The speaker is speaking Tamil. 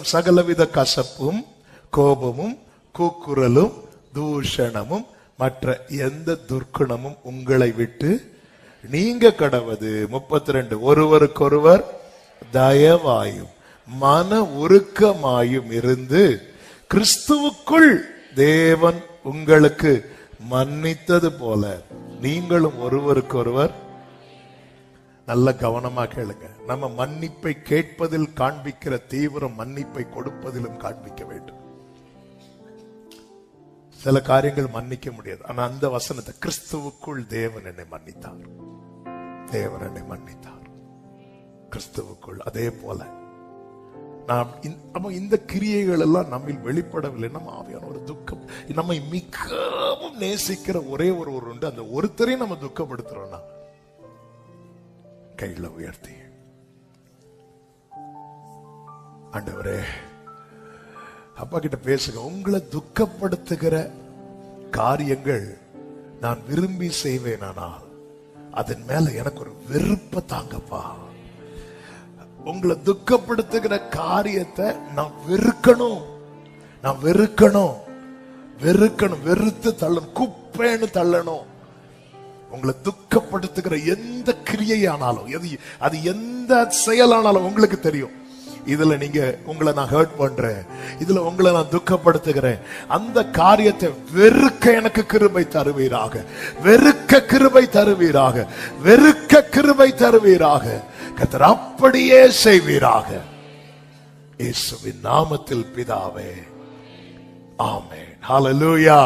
சகலவித கசப்பும் கோபமும் கூக்குரலும் தூஷணமும் மற்ற எந்த துர்க்குணமும் உங்களை விட்டு நீங்க கடவது. முப்பத்தி ரெண்டு ஒருவருக்கொருவர் தயவாயும் மன உருக்கமாயும் இருந்து கிறிஸ்துவுக்குள் தேவன் உங்களுக்கு மன்னித்தது போல நீங்களும் ஒருவருக்கொருவர் நல்ல கவனமா கேளுங்க. நம்ம மன்னிப்பை கேட்பதில் காண்பிக்கிற தீவிரம் மன்னிப்பை கொடுப்பதிலும் காண்பிக்க வேண்டும். சில காரியங்கள் மன்னிக்க முடியாது. ஆனா அந்த வசனத்தை கிறிஸ்துவுக்குள் தேவன் என்னை மன்னித்தார். தேவன் என்னை மன்னித்தார். கிறிஸ்துவுக்குள். அதே போல நாம் நம்ம இந்த கிரியைகள் எல்லாம் நம்மில் வெளிப்படவில்லை. நம்ம ஆவியான ஒரு துக்கம் நம்மை மிகவும் நேசிக்கிற ஒரே ஒரு உண்டு. அந்த ஒருத்தரையும் நம்ம துக்கப்படுத்துறோம்னா கைகளை உயர்த்தி. ஆண்டவரே அப்பா கிட்ட பேசுங்க உங்களை துக்கப்படுத்துகிற காரியங்கள் நான் விரும்பி செய்வேன் ஆனால் அதன் மேல எனக்கு ஒரு வெறுப்பை தாங்கப்பா. உங்களை துக்கப்படுத்துகிற காரியத்தை நான் வெறுக்கணும். நான் வெறுக்கணும். வெறுக்கணும். வெறுத்து தள்ளணும் குப்பைன்னு தள்ளணும். உங்களை துக்கப்படுத்துகிற எந்த கிரியையானாலும் எது அது எந்த செயலானாலும் உங்களுக்கு தெரியும். இதுல நீங்க உங்களை நான் ஹர்ட் பண்றேன். இதுல உங்களை நான் துக்கப்படுத்துகிறேன். அந்த காரியத்தை வெறுக்க எனக்கு கிருபை தருவீராக. வெறுக்க கிருபை தருவீராக. வெறுக்க கிருபை தருவீராக. கத்தர் அப்படியே செய்வீராக. இயேசுவின் நாமத்தில் பிதாவே. ஆமே ஹalleluya